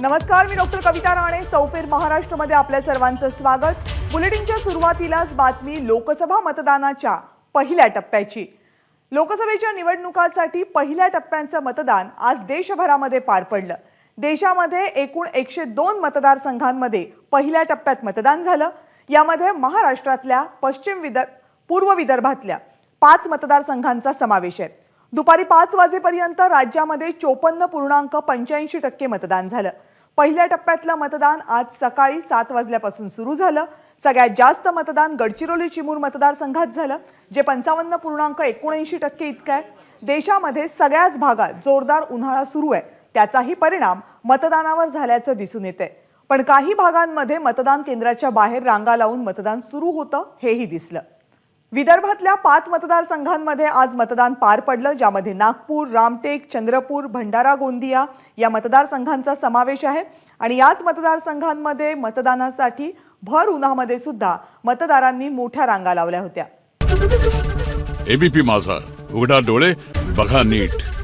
नमस्कार मी डॉक्टर कविता राणे. चौफेर महाराष्ट्रमध्ये आपल्या सर्वांचं स्वागत. बुलेटिनच्या सुरुवातीलाच बातमी लोकसभा मतदानाच्या पहिल्या टप्प्याची. लोकसभेच्या निवडणुकांसाठी पहिल्या टप्प्यांचं मतदान आज देशभरामध्ये पार पडलं. देशामध्ये एकूण एकशे दोन मतदारसंघांमध्ये पहिल्या टप्प्यात मतदान झालं. यामध्ये महाराष्ट्रातल्या पश्चिम विदर्भ पूर्व विदर्भातल्या पाच मतदारसंघांचा समावेश आहे. दुपारी पाच वाजेपर्यंत राज्यामध्ये चोपन्न पूर्णांक पंच्याऐंशी टक्के मतदान झालं. पहिल्या टप्प्यातलं मतदान आज सकाळी सात वाजल्यापासून सुरू झालं. सगळ्यात जास्त मतदान गडचिरोली चिमूर मतदारसंघात झालं जे पंचावन्न पूर्णांक एकोणऐंशी टक्के इतकं आहे. देशामध्ये सगळ्याच भागात जोरदार उन्हाळा सुरू आहे. त्याचाही परिणाम मतदानावर झाल्याचं दिसून येते पण काही भागांमध्ये मतदान केंद्राच्या बाहेर रांगा लावून मतदान सुरू होतं हेही दिसलं. विदर्भातल्या पाच मतदारसंघांमध्ये आज मतदान पार पडलं ज्यामध्ये नागपूर रामटेक चंद्रपूर भंडारा गोंदिया या मतदारसंघांचा समावेश आहे. आणि याच मतदारसंघांमध्ये मतदानासाठी भर उन्हामध्ये सुद्धा मतदारांनी मोठ्या रांगा लावल्या होत्या. एबीपी माझा. उघडा डोळे बघा नीट.